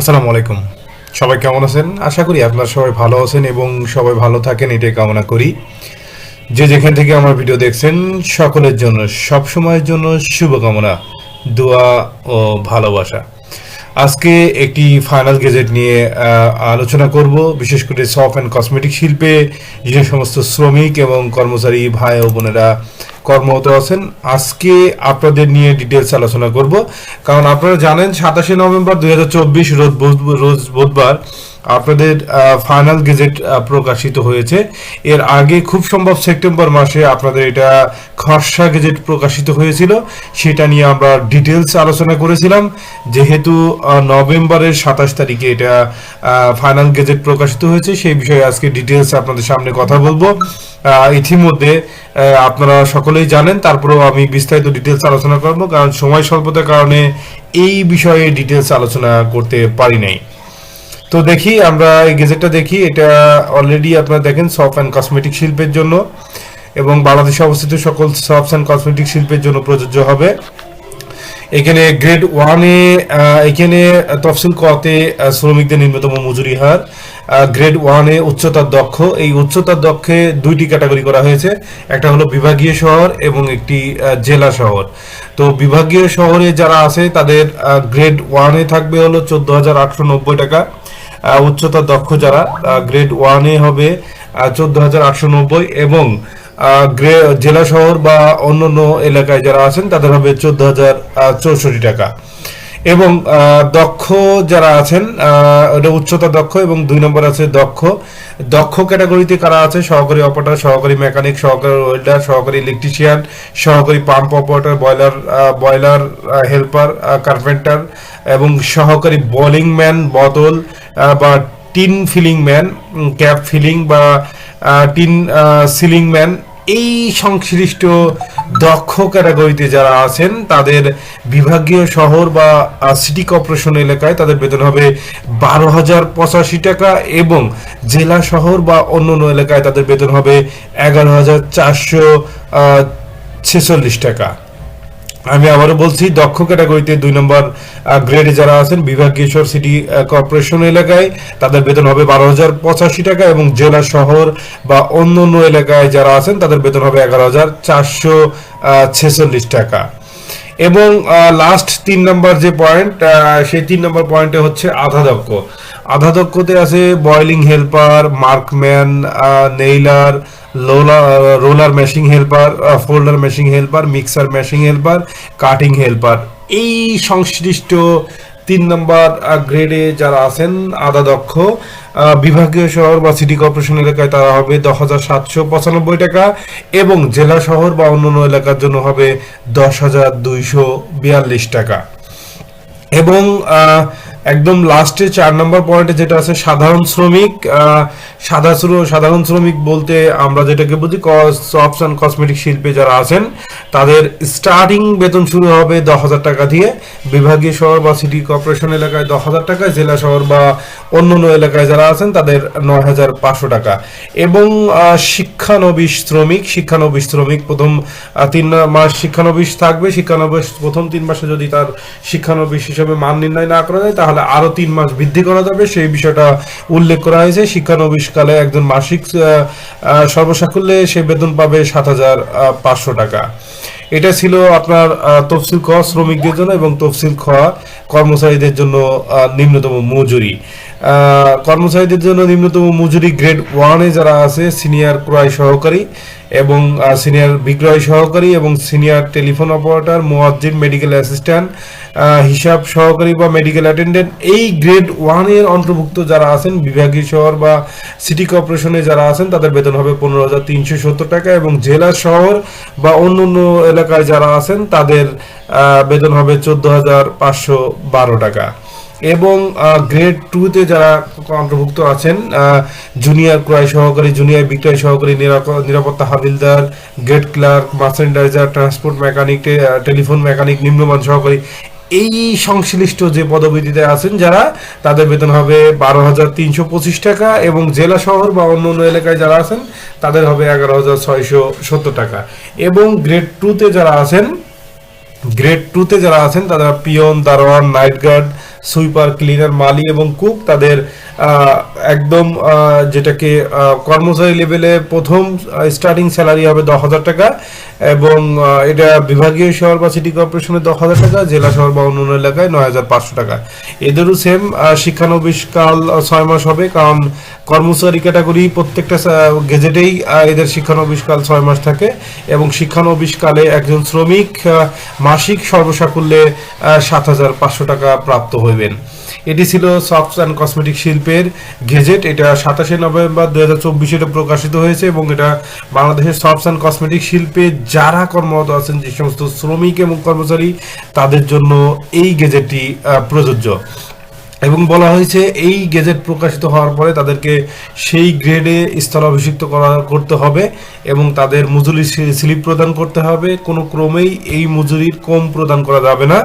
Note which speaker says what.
Speaker 1: আসসালামু আলাইকুম। সবাই কেমন আছেন? আশা করি আপনারা সবাই ভালো আছেন এবং সবাই ভালো থাকেন, এটাই কামনা করি। যে যেখান থেকে আমার ভিডিও দেখছেন, সকলের জন্য সব সময়ের জন্য শুভকামনা, দোয়া ও ভালোবাসা। আজকে একটি ফাইনাল গেজেট নিয়ে আলোচনা করব। বিশেষ করে সফট অ্যান্ড কসমেটিক শিল্পে যে সমস্ত শ্রমিক এবং কর্মচারী ভাই ও বোনেরা কর্মরত আছেন, আজকে আপনাদের নিয়ে ডিটেলস আলোচনা করব। কারণ আপনারা জানেন, সাতাশে নভেম্বর দুই হাজার চব্বিশ, রোজ রোজ বুধবার আপনাদের ফাইনাল গেজেট প্রকাশিত হয়েছে। এর আগে খুব সম্ভব সেপ্টেম্বর মাসে আপনাদের এটা খরসা গেজেট প্রকাশিত হয়েছিল। সেটা নিয়ে আমরা ডিটেলস আলোচনা করেছিলাম। যেহেতু নভেম্বরের সাতাশ তারিখে এটা ফাইনাল গেজেট প্রকাশিত হয়েছে, সেই বিষয়ে আজকে ডিটেলস আপনাদের সামনে কথা বলব। ইতিমধ্যে আপনারা সকলেই জানেন, তারপরেও আমি বিস্তারিত ডিটেলস আলোচনা করব, কারণ সময় স্বল্পতার কারণে এই বিষয়ে ডিটেলস আলোচনা করতে পারি নাই। তো দেখি, আমরা এই গেজেটটা দেখি। এটা অলরেডি আপনারা দেখেন সফট অ্যান্ড কসমেটিক শিল্পের জন্য। এবং বাংলাদেশে অবস্থিত সকল সফট অ্যান্ড কসমেটিক শিল্পের জন্য প্রযোজ্য হবে। এখানে গ্রেড ওয়ানে এখানে তফসিল কতে শ্রমিকদের নিম্নতম মজুরি হার। গ্রেড ওয়ানে উচ্চতার দক্ষ। এই উচ্চতার দক্ষে দুইটি ক্যাটাগরি করা হয়েছে। একটা হলো বিভাগীয় শহর এবং একটি জেলা শহর। তো বিভাগীয় শহরে যারা আছে, তাদের গ্রেড ওয়ানে থাকবে হলো চোদ্দ হাজার আটশো নব্বই টাকা। আহ, উচ্চতার দক্ষ যারা গ্রেড ওয়ানে হবে চোদ্দ হাজার আটশো নব্বই এবং জেলা শহর বা অন্যান্য এলাকায় যারা আছেন তাদের হবে চোদ্দ হাজার চৌষট্টি টাকা। এবং দক্ষ যারা আছেন ওটা উচ্চতা দক্ষ এবং দুই নম্বর আছে দক্ষ। দক্ষ ক্যাটাগরিতে কারা আছে? সহকারী অপারেটর, সহকারী মেকানিক, সহকারী ওয়েল্ডার, সহকারী ইলেকট্রিশিয়ান, সহকারী pump operator, boiler boiler helper carpenter এবং সহকারী বোলিং ম্যান, বদল বা tin filling man cap filling বা টিন সিলিং ম্যান এই সংশ্লিষ্ট দক্ষ ক্যাটাগরিতে যারা আছেন, তাদের বিভাগীয় শহর বা সিটি কর্পোরেশন এলাকায় তাদের বেতন হবে বারো হাজার পঁচাশি টাকা এবং জেলা শহর বা অন্য অন্য এলাকায় তাদের বেতন হবে এগারো হাজার চারশো ছেচল্লিশ টাকা। আমি আবারও বলছি, দক্ষ ক্যাটাগরিতে দুই নম্বর গ্রেডে যারা আছেন বিভাগীয় শহর সিটি কর্পোরেশন এলাকায়, তাদের বেতন হবে বারো হাজার পঁচাশি টাকা এবং জেলা, শহর বা অন্য অন্য এলাকায় যারা আছেন, তাদের বেতন হবে এগারো হাজার চারশো ছেচল্লিশ টাকা। এবং লাস্ট তিন নম্বর যে পয়েন্ট সেই তিন নম্বর পয়েন্টে হচ্ছে আধা দক্ষ। আধা দক্ষতে আছে boiling helper markman nailer লোলার roller machine helper folder machine helper mixer machine helper cutting helper এই সংশ্লিষ্ট তিন নম্বর গ্রেডে যারা আছেন, আধা দক্ষ বিভাগীয় শহর বা সিটি কর্পোরেশন এলাকায় তারা হবে দশ হাজার সাতশো পঁচানব্বই টাকা এবং জেলা, শহর বা অন্যান্য এলাকার জন্য হবে দশ হাজার দুইশো বিয়াল্লিশ টাকা। এবং একদম লাস্টে চার নম্বর পয়েন্টে যেটা আছে, সাধারণ শ্রমিক সাদা সাধারণ শ্রমিক বলতে আমরা যেটাকে বুঝি সফট অ্যান্ড কসমেটিক শিল্পে যারা আছেন, তাদের স্টার্টিং বেতন শুরু হবে দশ হাজার টাকা দিয়ে। বিভাগীয় শহর বা সিটি কর্পোরেশন এলাকায় দশ হাজার টাকা, জেলা শহর বা অন্যান্য এলাকায় যারা আছেন, তাদের নয় হাজার পাঁচশো টাকা। এবং শিক্ষানবিশ শ্রমিক শিক্ষানবিশ শ্রমিক প্রথম তিন মাস শিক্ষানবিশ থাকবে। শিক্ষানবিশ প্রথম তিন মাসে যদি তার শিক্ষানবিশ হিসেবে মান নির্ণয় না করা যায়, তাহলে আরও তিন মাস বৃদ্ধি করা যাবে। সেই বিষয়টা উল্লেখ করা হয়েছে। শিক্ষানবিশ কালে একজন মাসিক সর্বসাকুল্যে সে বেতন পাবে সাত হাজার পাঁচশো টাকা। এটা ছিল আপনার তফসিল খ, শ্রমিকদের জন্য এবং তফসিল খ, কর্মচারীদের জন্য নিম্নতম মজুরি। কর্মচারীদের জন্য নিম্নতম মজুরি গ্রেড ওয়ানে যারা আছে, সিনিয়র ক্রয় সহকারী এবং সিনিয়র বিক্রয় সহকারী এবং সিনিয়র টেলিফোন অপারেটর, মোয়াজ্জিন মেডিকেল অ্যাসিস্ট্যান্ট হিসাব সহকারী বা মেডিকেল অ্যাটেন্ডেন্ট এই গ্রেড ওয়ানের অন্তর্ভুক্ত যারা আছেন, বিভাগীয় শহর বা সিটি কর্পোরেশনে যারা আছেন, তাদের বেতন হবে পনেরো হাজার তিনশো সত্তর টাকা এবং জেলা শহর বা অন্য অন্য এলাকায় যারা আছেন, তাদের বেতন হবে চোদ্দ হাজার পাঁচশো বারো টাকা। এবং গ্রেড টুতে যারা অন্তর্ভুক্ত আছেন জুনিয়র ক্রয় সহকারী জুনিয়র বিক্রয় সহকারী, নিরাপ- নিরাপত্তা হাবিলদার gate clerk merchandiser transport mechanic telephone mechanic নিম্নমান সহকারী, এই সংশ্লিষ্ট যে পদবিতে আছেন যারা, তাদের বেতন হবে বারো হাজার তিনশো পঁচিশ টাকা এবং জেলা শহর বা অন্য অন্য এলাকায় যারা আছেন, তাদের হবে এগারো হাজার ছয়শো সত্তর টাকা। এবং গ্রেড টুতে যারা আছেন গ্রেড টুতে যারা আছেন, তারা পিয়ন, দারোয়ান নাইট গার্ড সুইপার ক্লিনার মালি এবং কুক তাদের একদম যেটাকে কর্মচারী লেভেলে প্রথম স্টার্টিং স্যালারি হবে দশ হাজার টাকা এবং এটা বিভাগীয় শহর বা সিটি কর্পোরেশনে দশ হাজার টাকা জেলা শহর বা অন্যান্য এলাকায় নয় হাজার পাঁচশো টাকা। এদেরও সেম শিক্ষানবিশকাল আহ, ছয় মাস হবে কারণ কর্মচারী ক্যাটাগরি প্রত্যেকটা গেজেটেই এদের শিক্ষানবিশকাল ছয় মাস থাকে এবং শিক্ষানবিশকালে একজন শ্রমিক মাসিক সর্বসাকুল্যে সাত হাজার পাঁচশো টাকা প্রাপ্ত হইবেন এটি ছিল সফট অ্যান্ড কসমেটিক শিল্পের গেজেট। এটা সাতাশে নভেম্বর দু হাজার চব্বিশে এটা প্রকাশিত হয়েছে এবং এটা বাংলাদেশের সফট অ্যান্ড কসমেটিক শিল্পে যারা কর্মরত আছেন, যে সমস্ত শ্রমিক এবং কর্মচারী, তাদের জন্য এই গেজেটটি প্রযোজ্য। এবং বলা হয়েছে এই গেজেট প্রকাশিত হওয়ার পরে তাদেরকে সেই গ্রেডে স্থলাভিষিক্ত করা, করতে হবে এবং তাদের মজুরি স্লিপ প্রদান করতে হবে। কোনো ক্রমেই এই মজুরির কম প্রদান করা যাবে না।